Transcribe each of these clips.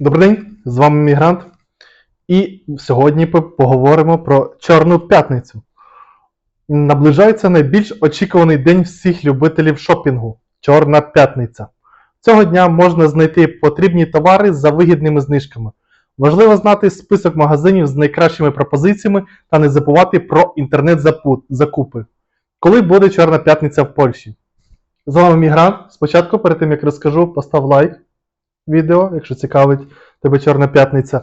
Добрий день, з вами Мігрант. І сьогодні по- поговоримо про Чорну п'ятницю. Наближається найбільш очікуваний день всіх любителів шопінгу Чорна п'ятниця. Цього дня можна знайти потрібні товари за вигідними знижками. Важливо знати список магазинів з найкращими пропозиціями та не забувати про інтернет-закупи. Коли буде Чорна п'ятниця в Польщі? З вами Мігрант. Спочатку, перед тим як розкажу, постав лайк відео, якщо цікавить тебе Чорна п'ятниця.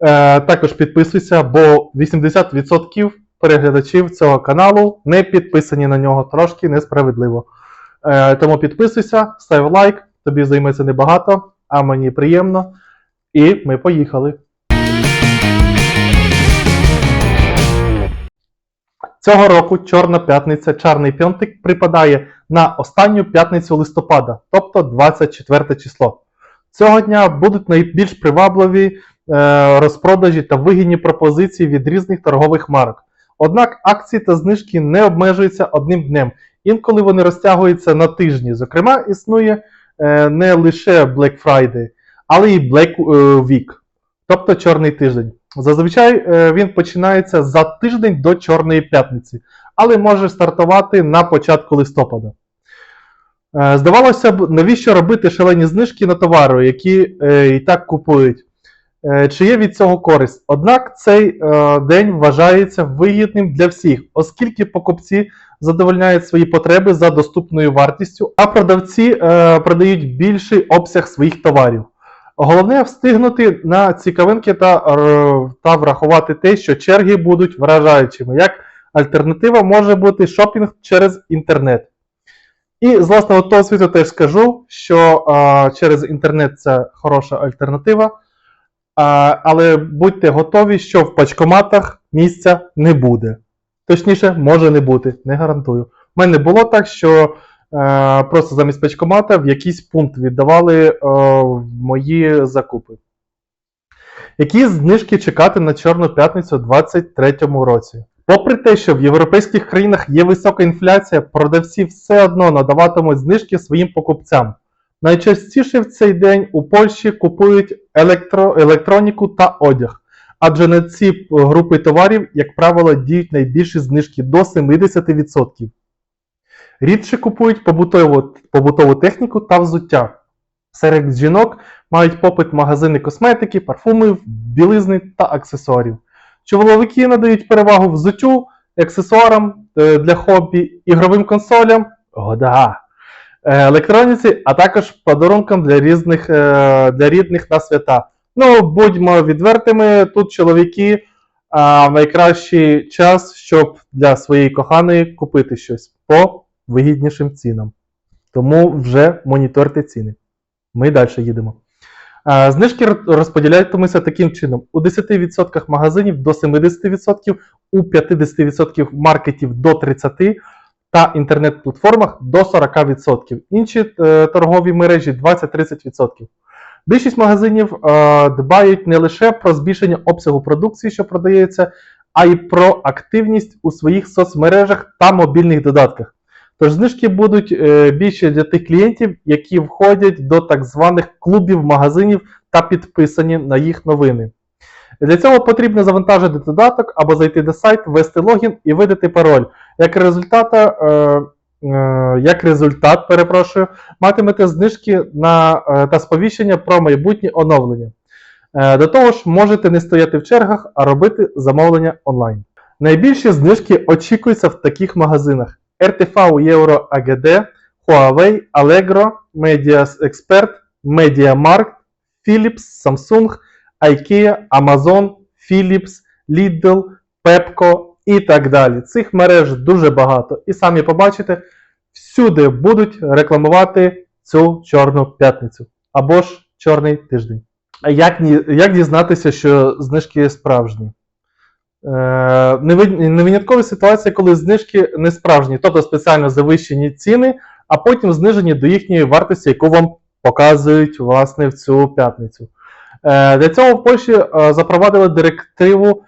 Е, також підписуйся, бо 80% переглядачів цього каналу не підписані на нього трошки несправедливо. Е, тому підписуйся, став лайк, тобі займеться небагато, а мені приємно. І ми поїхали. Цього року Чорна п'ятниця, Чарний п'ятник припадає на останню п'ятницю листопада, тобто 24 число. Цього дня будуть найбільш привабливі е, розпродажі та вигідні пропозиції від різних торгових марок. Однак акції та знижки не обмежуються одним днем. Інколи вони розтягуються на тижні. Зокрема, існує е, не лише Black Friday, але й Black е, Week, тобто чорний тиждень. Зазвичай він починається за тиждень до Чорної п'ятниці, але може стартувати на початку листопада. Е, Здавалося б, навіщо робити шалені знижки на товари, які е, і так купують? Е, чи є від цього користь? Однак цей день вважається вигідним для всіх, оскільки покупці задовольняють свої потреби за доступною вартістю, а продавці продають більший обсяг своїх товарів. Головне встигнути на цікавинки та, та врахувати те, що черги будуть вражаючими. Як альтернатива може бути шопінг через інтернет. І з власного того світу теж скажу, що а, через інтернет це хороша альтернатива. А, але будьте готові, що в пачкоматах місця не буде. Точніше, може не бути, не гарантую. У мене було так, що е, просто замість пачкомата в якийсь пункт віддавали е, мої закупи. Які знижки чекати на Чорну п'ятницю у 2023 році? Попри те, що в європейських країнах є висока інфляція, продавці все одно надаватимуть знижки своїм покупцям. Найчастіше в цей день у Польщі купують електро, електроніку та одяг, адже на ці групи товарів, як правило, діють найбільші знижки до 70%. Рідше купують побутову, побутову техніку та взуття. Серед жінок мають попит магазини косметики, парфумів, білизни та аксесуарів. Чоловіки надають перевагу взуттю, аксесуарам е, для хобі, ігровим консолям, года, е, електроніці, а також подарункам для різних е, для рідних на свята. Ну, будьмо відвертими, тут чоловіки а, найкращий час, щоб для своєї коханої купити щось по вигіднішим цінам. Тому вже моніторте ціни. Ми далі їдемо. Знижки р- таким чином: у 10% магазинів до 70%, у 50% маркетів до 30% та інтернет-платформах до 40%. Інші е, торгові мережі 20-30%. Більшість магазинів е, дбають не лише про збільшення обсягу продукції, що продається, а й про активність у своїх соцмережах та мобільних додатках. Тож знижки будуть е, більше для тих клієнтів, які входять до так званих клубів магазинів та підписані на їх новини. Для цього потрібно завантажити додаток або зайти на сайт, ввести логін і видати пароль. Як результат, е, е, як результат перепрошую, матимете знижки на, е, та сповіщення про майбутнє оновлення. Е, до того ж, можете не стояти в чергах, а робити замовлення онлайн. Найбільші знижки очікуються в таких магазинах: RTV Euro AGD, Huawei, Allegro, Media Expert, MediaMarkt, Philips, Samsung, IKEA, Amazon, Philips, Lidl, Pepco і так далі. Цих мереж дуже багато. І самі побачите, всюди будуть рекламувати цю чорну п'ятницю або ж чорний тиждень. Як, як дізнатися, що знижки справжні? Е, не ви- не коли знижки не справжні, тобто спеціально завищені ціни, а потім знижені до їхньої вартості, яку вам показують власне в цю п'ятницю. Е, Для цього в Польщі е, запровадили директиву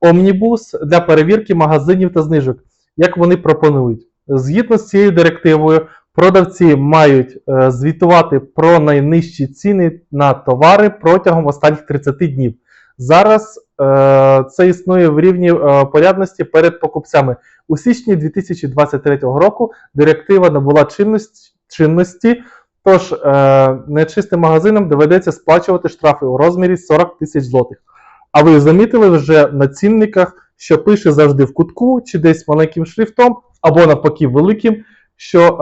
Омнібус для перевірки магазинів та знижок, як вони пропонують. Згідно з цією директивою, Продавці мають звітувати про найнижчі ціни на товари протягом останніх 30 днів. Зараз е, це існує в рівні е, порядності перед покупцями. У січні 2023 року директива набула чинності, чинності тож е, нечистим магазинам доведеться сплачувати штрафи у розмірі 40 тисяч злотих. А ви замітили вже на цінниках, що пише завжди в кутку чи десь маленьким шрифтом, або навпаки великим, що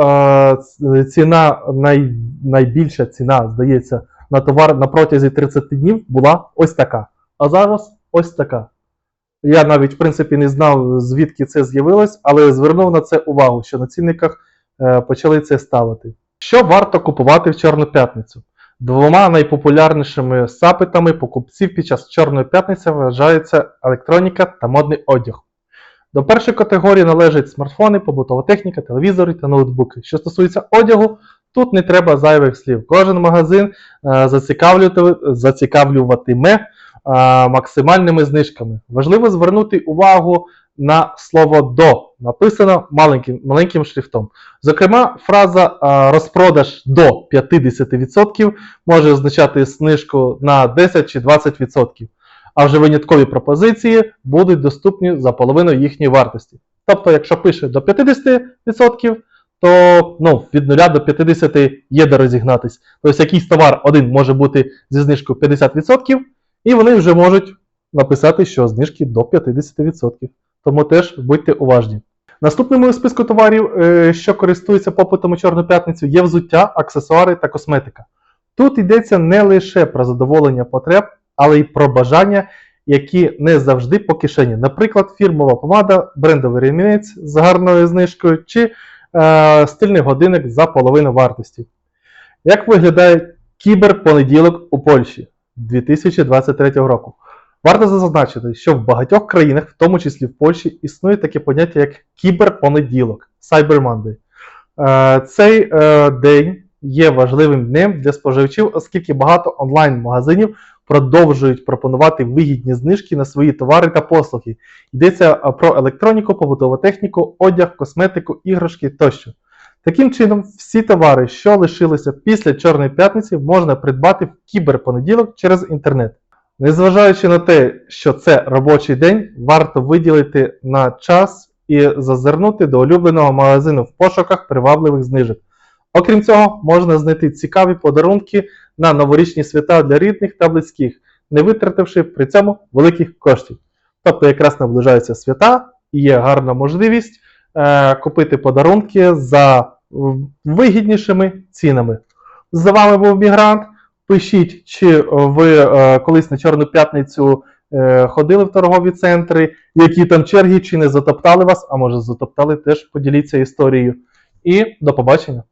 е, ціна, най, найбільша ціна, здається, на товар на протязі 30 днів була ось така. А зараз ось така. Я навіть, в принципі, не знав, звідки це з'явилось, але звернув на це увагу, що на цінниках е, почали це ставити. Що варто купувати в Чорну п'ятницю? Двома найпопулярнішими запитами покупців під час Чорної п'ятниці вважаються електроніка та модний одяг. До першої категорії належать смартфони, побутова техніка, телевізори та ноутбуки. Що стосується одягу, тут не треба зайвих слів. Кожен магазин е, зацікавлювати- зацікавлюватиме максимальними знижками. Важливо звернути увагу на слово до, написано маленьким, маленьким шрифтом. Зокрема, фраза розпродаж до 50% може означати знижку на 10 чи 20%. А вже виняткові пропозиції будуть доступні за половину їхньої вартості. Тобто, якщо пише до 50%, то ну, від 0 до 50 є де розігнатись. Тобто якийсь товар один може бути зі знижкою 50%, і вони вже можуть написати, що знижки до 50%. Тому теж будьте уважні. Наступними у списку товарів, е, що користуються попитом у Чорну п'ятницю, є взуття, аксесуари та косметика. Тут йдеться не лише про задоволення потреб, але й про бажання, які не завжди по кишені. Наприклад, фірмова помада, брендовий ремінець з гарною знижкою чи е, стильний годинник за половину вартості. Як виглядає кіберпонеділок у Польщі 2023 року? Варто зазначити, що в багатьох країнах, в тому числі в Польщі, існує таке поняття як кіберпонеділок Cyber Monday. Е, Цей е, день є важливим днем для споживачів, оскільки багато онлайн-магазинів продовжують пропонувати вигідні знижки на свої товари та послуги. Йдеться е, про електроніку, побутову техніку, одяг, косметику, іграшки тощо. Таким чином, всі товари, що лишилися після Чорної п'ятниці, можна придбати в кіберпонеділок через інтернет. Незважаючи на те, що це робочий день, варто виділити на час і зазирнути до улюбленого магазину в пошуках привабливих знижок. Окрім цього, можна знайти цікаві подарунки на новорічні свята для рідних та близьких, не витративши при цьому великих коштів. Тобто, якраз наближаються свята і є гарна можливість купити подарунки за вигіднішими цінами. З вами був Мігрант. Пишіть, чи ви е, колись на Чорну п'ятницю е, ходили в торгові центри, які там черги, чи не затоптали вас, а може затоптали, теж поділіться історією. І до побачення!